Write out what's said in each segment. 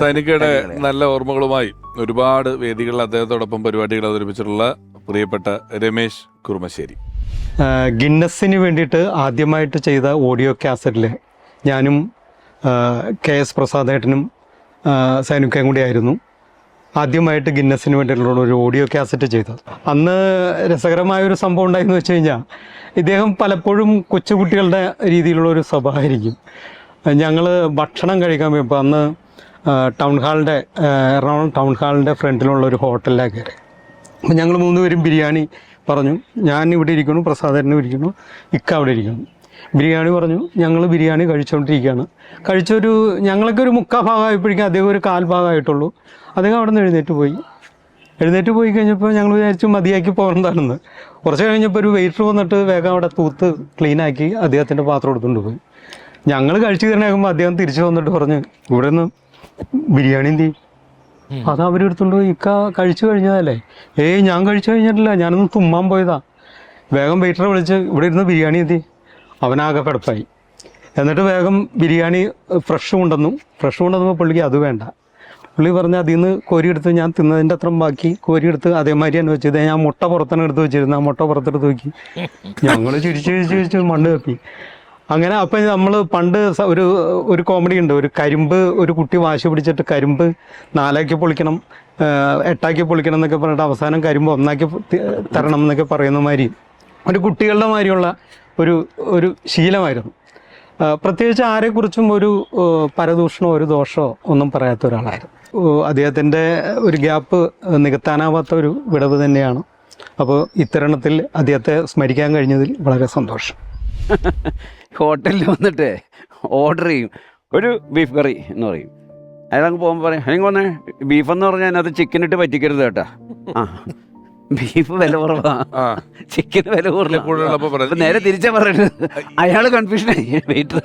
സൈനികയുടെ നല്ല ഓർമ്മകളുമായി ഒരുപാട് വേദികളിൽ അദ്ദേഹത്തോടൊപ്പം പരിപാടികൾ അവതരിപ്പിച്ചിട്ടുള്ള പ്രിയപ്പെട്ട രമേശ് കുറുമശ്ശേരി. ഗിന്നസിന് വേണ്ടിയിട്ട് ആദ്യമായിട്ട് ചെയ്ത ഓഡിയോ കാസറ്റിൽ ഞാനും കെ എസ് പ്രസാദേട്ടനും സൈനുക്കയും കൂടിയായിരുന്നു ആദ്യമായിട്ട് ഗിന്നസിന് വേണ്ടിയിട്ടുള്ള ഒരു ഓഡിയോ കാസറ്റ് ചെയ്തത്. അന്ന് രസകരമായ ഒരു സംഭവം ഉണ്ടായെന്ന് വെച്ച് കഴിഞ്ഞാൽ ഇദ്ദേഹം പലപ്പോഴും കൊച്ചുകുട്ടികളുടെ രീതിയിലുള്ള ഒരു സ്വഭാവമായിരിക്കും. ഞങ്ങൾ ഭക്ഷണം കഴിക്കാൻ പോയപ്പോൾ അന്ന് ടൗൺ ഹാളിന്റെ എറണാകുളം ടൗൺ ഹാളിന്റെ ഫ്രണ്ടിലുള്ള ഒരു ഹോട്ടലിലാണ് കയറി. അപ്പം ഞങ്ങൾ മൂന്നുപേരും ബിരിയാണി പറഞ്ഞു. ഞാൻ ഇവിടെ ഇരിക്കുന്നു പ്രസാദരനും ഇരിക്കുന്നു ഇക്ക അവിടെ ഇരിക്കുന്നു. ബിരിയാണി പറഞ്ഞു ഞങ്ങൾ ബിരിയാണി കഴിച്ചുകൊണ്ടിരിക്കുകയാണ് കഴിച്ചൊരു ഞങ്ങളൊക്കെ ഒരു മുക്കാ ഭാഗമായപ്പോഴേക്കും അദ്ദേഹം ഒരു കാൽ ഭാഗമായിട്ടുള്ളൂ. അദ്ദേഹം അവിടെ നിന്ന് എഴുന്നേറ്റ് പോയി. എഴുന്നേറ്റ് പോയി കഴിഞ്ഞപ്പോൾ ഞങ്ങൾ വിചാരിച്ചു മതിയാക്കി പോകേണ്ടതാണെന്ന് കുറച്ച് കഴിഞ്ഞപ്പോൾ ഒരു വെയിറ്റർ വന്നിട്ട് വേഗം അവിടെ തൂത്ത് ക്ലീനാക്കി അദ്ദേഹത്തിന്റെ പാത്രം എടുത്തുകൊണ്ട് പോയി. ഞങ്ങൾ കഴിച്ചു തരണേക്കുമ്പോൾ അദ്ദേഹം തിരിച്ചു വന്നിട്ട് പറഞ്ഞു ഇവിടെ നിന്ന് ബിരിയാണി എന്ത് അത് അവരെടുത്തോണ്ട് പോയി. ഇക്ക കഴിച്ചു കഴിഞ്ഞതല്ലേ? ഏയ് ഞാൻ കഴിച്ചു കഴിഞ്ഞിട്ടില്ല. ഞാനൊന്ന് തുമ്മാൻ പോയതാ. വേഗം വെയിറ്ററെ വിളിച്ച് ഇവിടെ ഇരുന്ന് ബിരിയാണി എത്തി അവനാകെ കിടപ്പായി. എന്നിട്ട് വേഗം ബിരിയാണി ഫ്രഷ് കൊണ്ടുവന്നു. ഫ്രഷ് കൊണ്ടുവന്നപ്പോൾ പുള്ളിക്ക് അത് വേണ്ട. പുള്ളി പറഞ്ഞ് അതിൽ നിന്ന് കോരിയെടുത്ത് ഞാൻ തിന്നതിന്റെ അത്രയും ബാക്കി. കോരിയെടുത്ത് അതേമാതിരി തന്നെ വെച്ചത് ഞാൻ മുട്ട പുറത്തന്നെ എടുത്ത് വെച്ചിരുന്നു ആ മുട്ട പുറത്തെടുത്ത് നോക്കി ഞങ്ങൾ ചിരിച്ച് ചിരിച്ച് ചിരിച്ച് മണ്ണ് കപ്പി അങ്ങനെ അപ്പൊ നമ്മൾ പണ്ട് ഒരു ഒരു കോമഡി ഉണ്ട്. ഒരു കരിമ്പ് ഒരു കുട്ടി വാശി പിടിച്ചിട്ട് കരിമ്പ് നാലാക്കി പൊളിക്കണം എട്ടാക്കി പൊളിക്കണം എന്നൊക്കെ പറഞ്ഞിട്ട് അവസാനം കരിമ്പ് ഒന്നാക്കി തരണം എന്നൊക്കെ പറയുന്ന മാതിരി ഒരു കുട്ടികളുടെ മാതിരിയുള്ള ഒരു ഒരു ശീലമായിരുന്നു. പ്രത്യേകിച്ച് ആരെക്കുറിച്ചും ഒരു പരദൂഷണമോ ഒരു ദോഷമോ ഒന്നും പറയാത്ത ഒരാളായിരുന്നു. അദ്ദേഹത്തിന്റെ ഒരു ഗ്യാപ്പ് നികത്താനാവാത്ത ഒരു വിടവ് തന്നെയാണ്. അപ്പോൾ ഇത്തരണത്തിൽ അദ്ദേഹത്തെ സ്മരിക്കാൻ കഴിഞ്ഞതിൽ വളരെ സന്തോഷം. ഹോട്ടലിൽ വന്നിട്ട് ഓർഡർ ചെയ്യും. ഒരു ബീഫ് കറി എന്ന് പറയും. അയാൾ അങ്ങ് പോകുമ്പോൾ പറയും എനിക്ക് വന്നേ ബീഫ് എന്ന് പറഞ്ഞാൽ അതിനകത്ത് ചിക്കൻ ഇട്ട് പറ്റിക്കരുത് കേട്ടോ. ആ. ബീഫ് വില കുറവാ. ചിക്കൻ വില കൂടുതലാണ് നേരെ തിരിച്ചാ പറയുന്നത് അയാൾ കൺഫ്യൂഷനായി വെയിറ്റർ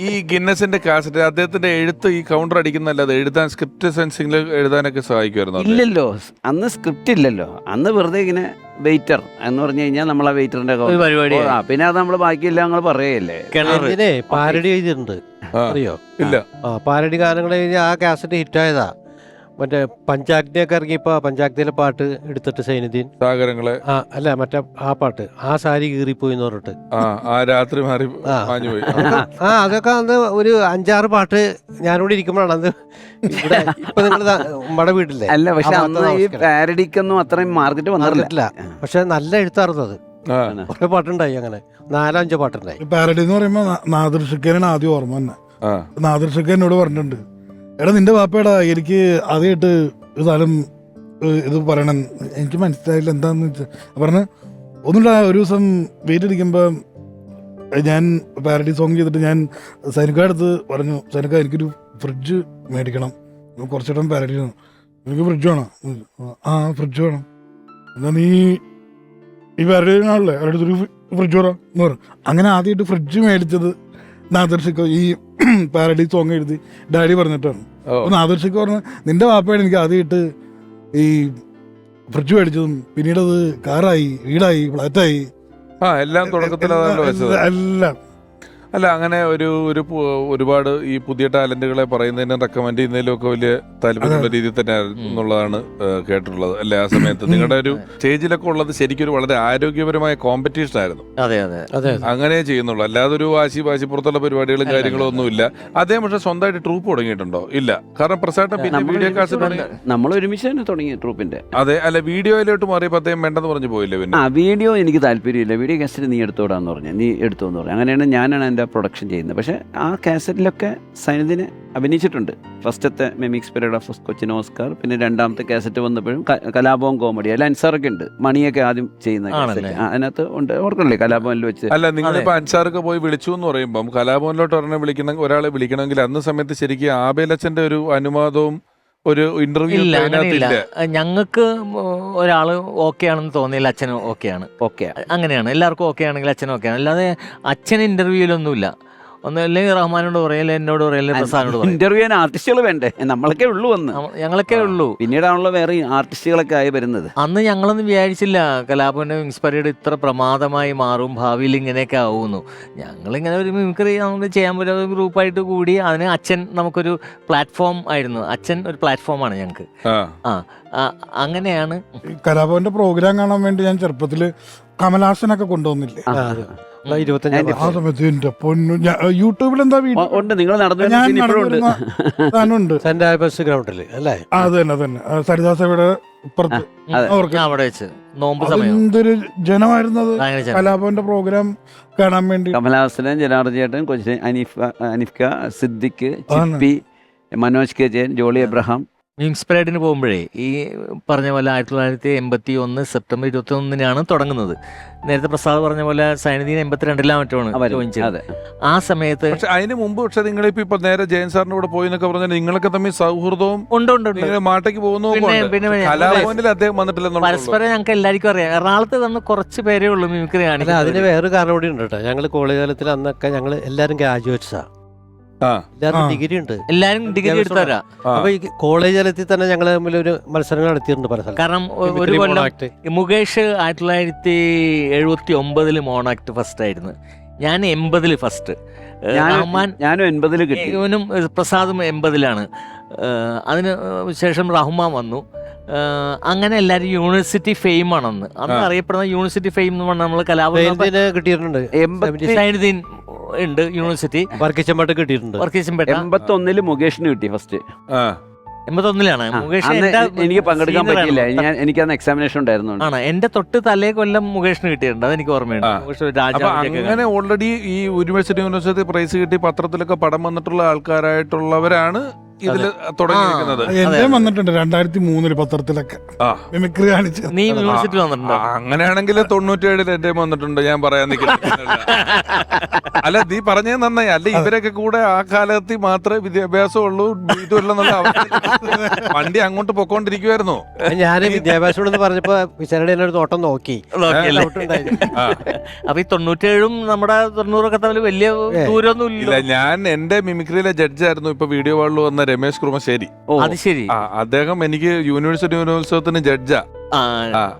ഈ ഗിന്നസിന്റെ കാസറ്റ് അദ്ദേഹത്തിന്റെ എഴുത്ത് ഈ കൗണ്ടർ അടിക്കുന്നല്ലാതെ എഴുതാൻ സ്ക്രിപ്റ്റ് സെൻസിംഗിൽ എഴുതാനൊക്കെ സഹായിക്കുമായിരുന്നു ഇല്ലല്ലോ. അന്ന് സ്ക്രിപ്റ്റ് ഇല്ലല്ലോ. അന്ന് വെറുതെ ഇങ്ങനെ വെയിറ്റർ എന്ന് പറഞ്ഞു കഴിഞ്ഞാൽ നമ്മൾ ആ വെയിറ്ററിന്റെ പരിപാടി ആ പിന്നെ അത് നമ്മൾ ബാക്കിയെല്ലാം ഞങ്ങൾ പറയല്ലേ പാരഡി എഴുതിയിട്ടുണ്ട്. ആ, അറിയോ? ഇല്ല. ആ പാരഡി ഗാനങ്ങൾ ആ കാസറ്റ് ഹിറ്റായതാ മറ്റേ പഞ്ചാഗ്നിയൊക്കെ ഇറങ്ങിയപ്പോ പഞ്ചാഗ്നിയിലെ പാട്ട് എടുത്തിട്ട് സൈനുദ്ദീൻ. സാഗരങ്ങളെ. ആ അല്ല മറ്റേ ആ പാട്ട് ആ സാരി കീറിപ്പോയി എന്ന് പറഞ്ഞിട്ട്. ആ ആ രാത്രി മാറി. മാഞ്ഞു പോയി ആ അതൊക്കെ അന്ന് ഒരു അഞ്ചാറ് പാട്ട് ഞാനിവിടെ ഇരിക്കുമ്പോഴാണ് അത് ഇവിടെ ഇപ്പൊ നിങ്ങൾ നമ്മുടെ വീട്ടിലെ. അല്ല പക്ഷെ അന്ന് ഈ. പാരഡിക്കൊന്നും അത്രയും മാർക്കറ്റ് വന്നിട്ടില്ല. പക്ഷെ നല്ല എഴുത്തായിരുന്നു അത്. കുറെ പാട്ടുണ്ടായി അങ്ങനെ. നാലഞ്ചോ പാട്ടുണ്ടായി. പാരഡി എന്ന് പറയുമ്പോൾ നാദിർ ആദ്യം ഓർമ്മ തന്നെ ആ. നാദിർ എന്നോട് പറഞ്ഞിട്ടുണ്ട്. എടാ നിന്റെ വാപ്പേടാ എനിക്ക് ആദ്യമായിട്ട് ഒരു സ്ഥലം ഇത് പറയണം. എനിക്ക് മനസ്സിലായില്ല എന്താന്ന് വെച്ചാൽ പറഞ്ഞ് ഒന്നുമില്ല ഒരു ദിവസം വീട്ടിലിരിക്കുമ്പോൾ ഞാൻ പാരഡി സോങ് ചെയ്തിട്ട് ഞാൻ സൈനിക അടുത്ത് പറഞ്ഞു സൈനിക എനിക്കൊരു ഫ്രിഡ്ജ് മേടിക്കണം. കുറച്ചിടം പാരഡി എനിക്ക് ഫ്രിഡ്ജ് വേണം? ആ ഫ്രിഡ്ജ് വേണം. എന്നാ നീ ഈ പാരഡി ആണല്ലേ അവരുടെ അടുത്തൊരു ഫ്രിഡ്ജ് വേണം എന്ന് പറഞ്ഞു അങ്ങനെ ആദ്യമായിട്ട് ഫ്രിഡ്ജ് മേടിച്ചത് നാദർഷിക്ക ഈ പാരഡി സോങ് എഴുതി ഡാഡി പറഞ്ഞിട്ടാണ്. ഓ. അപ്പൊ പറഞ്ഞു പറഞ്ഞ നിന്റെ വാപ്പയാണ് എനിക്ക് ആദ്യമായിട്ട് ഈ ഫ്രിഡ്ജ് മേടിച്ചതും പിന്നീട് അത് കാറായി വീടായി ഫ്ലാറ്റായി ആ എല്ലാം തുടക്കത്തിൽ എല്ലാം. അല്ല അങ്ങനെ ഒരു ഒരു ഒരുപാട് ഈ പുതിയ ടാലന്റുകളെ പറയുന്നതിനും റെക്കമെൻഡ് ചെയ്യുന്നതിലും ഒക്കെ വലിയ താല്പര്യമുള്ള രീതിയിൽ തന്നെ എന്നുള്ളതാണ് കേട്ടിട്ടുള്ളത്. അല്ലെ ആ സമയത്ത് നിങ്ങളുടെ ഒരു സ്റ്റേജിലൊക്കെ ഉള്ളത് ശരിക്കും ഒരു വളരെ ആരോഗ്യപരമായ കോമ്പറ്റീഷൻ ആയിരുന്നു. അതെ അതെ. അതെ അങ്ങനെ ചെയ്യുന്നുള്ളൂ. അല്ലാതെ ഒരു വാശി വാശി പുറത്തുള്ള പരിപാടികളും കാര്യങ്ങളും ഒന്നും ഒന്നുമില്ല. അതേ പക്ഷെ സ്വന്തമായിട്ട് ട്രൂപ്പ് തുടങ്ങിയിട്ടുണ്ടോ? ഇല്ല. കാരണം പ്രസാദ് പിന്നെ വീഡിയോ കാസറ്റ് നമ്മൾ ഒരുമിച്ച് തന്നെ തുടങ്ങി ട്രൂപ്പിന്റെ അതെ അല്ല വീഡിയോയിലോട്ട് മാറിയപ്പോൾ അദ്ദേഹം വേണ്ടെന്ന് പറഞ്ഞു പോയില്ലേ പിന്നെ? ആ വീഡിയോ എനിക്ക് താല്പര്യമില്ല. വീഡിയോ കാസറ്റ് നീ എടുത്തോടാന്ന് പറഞ്ഞു. നീ എടുത്തോന്ന് പറഞ്ഞു. അങ്ങനെയാണ് ഞാനാണ് എന്റെ പ്രൊഡക്ഷൻ ചെയ്യുന്നത്. പക്ഷേ ആ കാസറ്റിലൊക്കെ സൈനദിനെ അഭിനയിച്ചിട്ടുണ്ട്. ഫസ്റ്റത്തെ mimics parade of Cochin Oscar പിന്നെ രണ്ടാമത്തെ കാസറ്റ് വന്നപ്പോഴും കലാപവും കലാഭവൻ കോമഡി അല്ല അൻസാറൊക്കെ ഉണ്ട്. മണിയൊക്കെ ആദ്യം ചെയ്യുന്ന അതിനകത്ത് ഉണ്ട് ഓർക്കണല്ലേ? കലാഭവനിൽ വെച്ച്. അല്ല നിങ്ങളിപ്പോ അൻസാറൊക്കെ പോയി വിളിച്ചു എന്ന് പറയുമ്പോൾ കലാഭവനിലോട്ട് ഒരെണ്ണം വിളിക്കണം ഒരാളെ വിളിക്കണമെങ്കിൽ അന്ന് സമയത്ത് ശരിക്കും ആബേലച്ചന്റെ ഒരു അനുവാദവും ഒരു ഇന്റർവ്യൂ ഇല്ല അങ്ങനെയില്ല. ഞങ്ങൾക്ക് ഒരാൾ ഓക്കെ ആണെന്ന് തോന്നിയില്ല അച്ഛനും ഓക്കെ ആണ്. ഓക്കെ അങ്ങനെയാണ്. എല്ലാവർക്കും ഓക്കെ ആണെങ്കിൽ അച്ഛനും ഓക്കെ ആണ്. അല്ലാതെ അച്ഛൻ ഇന്റർവ്യൂവിലൊന്നുമില്ല ഒന്ന് അല്ലെങ്കിൽ റഹ്മാനോട് പറയല്ലേ എന്നോട് പറയല്ലേ പ്രസാദിനോട് പറയും. ഇന്റർവ്യൂ ചെയ്യാൻ ആർട്ടിസ്റ്റുകൾ വേണ്ടേ? നമ്മളൊക്കെ ഉള്ളൂ അന്ന്. ഞങ്ങളൊക്കെ ഉള്ളൂ. പിന്നീടാണല്ലോ വേറെ ആർട്ടിസ്റ്റുകളൊക്കെ ആയി വരുന്നത്. അന്ന് ഞങ്ങളൊന്നും വിചാരിച്ചില്ല. കലാപന്റെ വിങ്സ് പരേഡ് ഇത്ര പ്രമാദമായി മാറും ഭാവിയിൽ ഇങ്ങനെയൊക്കെ ആവുന്നു. ഞങ്ങളിങ്ങനെ ഒരു മിമിക്രി നമുക്ക് ചെയ്യാൻ പറ്റുന്ന ഒരു ഗ്രൂപ്പായിട്ട് കൂടി അതിന് അച്ഛൻ നമുക്കൊരു പ്ലാറ്റ്ഫോം ആയിരുന്നു. അച്ഛൻ ഒരു പ്ലാറ്റ്ഫോമാണ് ഞങ്ങൾക്ക് ആ. അങ്ങനെയാണ്. കലാഭവന്റെ പ്രോഗ്രാം കാണാൻ വേണ്ടി ഞാൻ ചെറുപ്പത്തിൽ കമലാസനൊക്കെ കൊണ്ടുവന്നില്ലേ? ഇരുപത്തഞ്ചാം ആ സമയത്ത് എന്റെ പൊന്നു. യൂട്യൂബിൽ എന്താ വീഡിയോ? ഉണ്ട്. നിങ്ങൾ നടന്നു ഞാൻ വരുന്ന ഇപ്പോഴും ഉണ്ട്. നടന്നിരുന്ന സാധനമുണ്ട് സെന്റ് ആൽബസ് ഗ്രൗണ്ടിൽ അല്ലേ? അത് തന്നെ അത് തന്നെ. ആ, സരിദാസയുടെ ഇപ്പുറത്ത് അതെ. അവർക്ക് ഞാൻ അവിടെ വെച്ച്. നോമ്പ് സമയം. എന്തൊരു ജനമായിരുന്നത്. ഭയങ്കര ജനം. കലാഭവന്റെ പ്രോഗ്രാം കാണാൻ വേണ്ടി. കമലഹാസനൻ ജനാർദ്ദൻ ചേട്ടൻ കൊച്ചിൻ അനീഫ അനിഫ്ക സിദ്ദിഖ്. ചിപ്പി മനോജ് കെ ജയൻ ജോളി എബ്രഹാം വിങ്സ് പരേഡിന് പോകുമ്പോഴേ ഈ പറഞ്ഞ പോലെ ആയിരത്തി തൊള്ളായിരത്തി എൺപത്തി ഒന്ന് സെപ്റ്റംബർ ഇരുപത്തി ഒന്നിനാണ് തുടങ്ങുന്നത്. നേരത്തെ പ്രസാദ് പറഞ്ഞ പോലെ സൈനിധീൻ എൺപത്തിരണ്ടിലാ അതെ ആ സമയത്ത് പക്ഷെ അതിന് മുമ്പ് പക്ഷെ നിങ്ങളിപ്പോ ഇപ്പൊ നേരെ ജയൻ സാറിന്റെ കൂടെ പോയി എന്നൊക്കെ പറഞ്ഞാൽ നിങ്ങളൊക്കെ തമ്മിൽ സൗഹൃദവും ഉണ്ട് ഉണ്ട് നിങ്ങൾ മാട്ടയ്ക്ക് പോകുന്നു അദ്ദേഹം പരസ്പരം ഞങ്ങൾക്ക് എല്ലാവർക്കും അറിയാം. എറണാകുളത്ത് തന്നെ കുറച്ച് പേരേ ഉള്ളൂ മിമിക്രി അല്ല അതിന് വേറെ കാരണം കൂടി ഉണ്ട് കേട്ടോ. ഞങ്ങൾ കോളേജ് കാലത്തിൽ അന്നൊക്കെ ഞങ്ങൾ എല്ലാവരും ഗ്രാജുവേറ്റ്സാണ് എല്ലാവർക്കും. ഡിഗ്രി ഉണ്ട്. എല്ലാരും ഡിഗ്രി എടുത്തവരാ അപ്പൊ ഈ കോളേജ് തലത്തിൽ തന്നെ ഞങ്ങൾ തമ്മിൽ ഒരു മത്സരങ്ങൾ നടത്തിയിട്ടുണ്ട് പല സ്ഥലത്തും. കാരണം ഒ- ഒരു മിമിക്രി കൊല്ലം മോണാക്ട്. മുകേഷ് ആയിരത്തി തൊള്ളായിരത്തി എഴുപത്തി ഒമ്പതിൽ മോണാക്ട് ഫസ്റ്റ് ആയിരുന്നു. ഞാൻ എൺപതിൽ ഫസ്റ്റ് ഞാൻ റഹ്മാൻ ഞാനും എൺപതിൽ കിട്ടി. ഇവനും ഏഹ്, പ്രസാദും എൺപതിലാണ്. ഏഹ്, അതിന് ശേഷം റഹ്മാൻ വന്നു. ഏഹ്, അങ്ങനെ എല്ലാവരും യൂണിവേഴ്സിറ്റി ഫെയിം ആണെന്ന്. അന്ന് അറിയപ്പെടുന്ന യൂണിവേഴ്സിറ്റി ഫെയിം എന്ന് പറഞ്ഞാൽ നമ്മൾ കലാപം കിട്ടിയിട്ടുണ്ട്. എൺപത്തി സൈനുദ്ദീൻ ഉണ്ട് യൂണിവേഴ്സിറ്റി വർക്കിച്ചമ്പാട്ട് കിട്ടിയിട്ടുണ്ട്. വർക്കീശൻപേട്ട എൺപത്തി ഒന്നിൽ മുകേഷിന് കിട്ടി ഫസ്റ്റ് ആ. എൺപത്തൊന്നിലാണ്. മുകേഷ് അന്ന് എനിക്ക് പങ്കെടുക്കാൻ senior ആണ്. പറ്റിയില്ല ഞാൻ എനിക്കന്ന് എക്സാമിനേഷൻ ഉണ്ടായിരുന്നു ആണ്. എന്റെ തൊട്ട് തലേ കൊല്ലം മുകേഷിന് കിട്ടിയിട്ടുണ്ട്. അതെനിക്ക് ഓർമ്മയുണ്ട്. ആ. മുകേഷ് അപ്പൊ അങ്ങനെ ഓൾറെഡി ഈ യൂണിവേഴ്സിറ്റി യൂണിവേഴ്സിറ്റി പ്രൈസ് കിട്ടി പത്രത്തിലൊക്കെ പടം വന്നിട്ടുള്ള ആൾക്കാരായിട്ടുള്ളവരാണ് ഇതിൽ തുടങ്ങിയിരിക്കുന്നത്. എന്റെ വന്നിട്ടുണ്ട്. രണ്ടായിരത്തി മൂന്നിൽ പത്രത്തിലൊക്കെ മിമിക്രി കാണിച്ച്. നീ യൂണിവേഴ്സിറ്റി വന്നിട്ടുണ്ടോ? ആ, അങ്ങനെയാണെങ്കിൽ തൊണ്ണൂറ്റേഴിൽ എന്റെ വന്നിട്ടുണ്ട് ഞാൻ പറയാൻ നിൽക്കുന്നില്ല അല്ല നീ പറഞ്ഞേ നന്നായി. അല്ല ഇവരൊക്കെ കൂടെ ആ കാലത്തിൽ മാത്രമേ വിദ്യാഭ്യാസം ഉള്ളൂ ഇതുമില്ലെന്നുള്ള വണ്ടി അങ്ങോട്ട് പൊക്കോണ്ടിരിക്കുവായിരുന്നു. ഞാൻ വിദ്യാഭ്യാസം എന്ന് പറഞ്ഞപ്പോ വിശാലയുടെ എന്നെ ഒരു നോട്ടം നോക്കി. അപ്പൊ ഈ തൊണ്ണൂറ്റേഴും നമ്മുടെ തൊണ്ണൂറൊക്കെ തമ്മിൽ വലിയ. ദൂരമൊന്നും ഇല്ല ഞാൻ എന്റെ മിമിക്രിയിലെ ജഡ്ജായിരുന്നു. ഇപ്പൊ വീഡിയോ വാളിൽ വന്ന രമേശ് കുറുമശ്ശേരി. അത് ശരി. ആ അദ്ദേഹം എനിക്ക് യൂണിവേഴ്സിറ്റി യൂണിവേഴ്സത്തിന് ജഡ്ജാ. ആ.